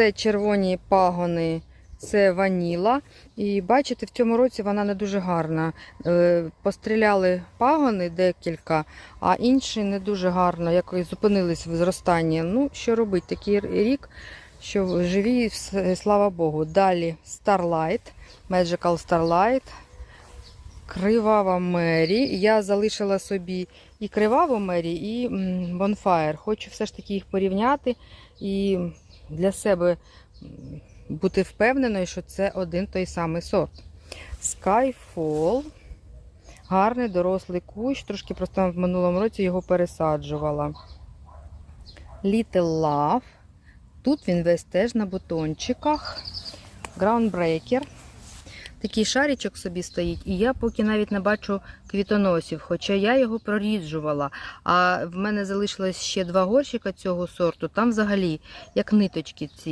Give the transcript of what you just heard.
Оце червоні пагони, це ваніла. І бачите, в цьому році вона не дуже гарна. Е, Постріляли пагони декілька, а інші не дуже гарно, якось зупинились в зростанні. Ну, що робити? Такий рік, що живі, слава Богу. Далі Starlight, Magical Starlight. Кривава Мері. Я залишила собі і криваву Мері, і Bonfire. Хочу все ж таки їх порівняти і для себе бути впевненою, що це один той самий сорт. Skyfall. Гарний дорослий кущ. Трошки просто в минулому році його пересаджувала. Little Love. Тут він весь теж на бутончиках. Groundbreaker. Такий шарічок собі стоїть, і я поки навіть не бачу квітоносів, хоча я його проріджувала. А в мене залишилось ще два горщика цього сорту. Там взагалі як ниточки ці.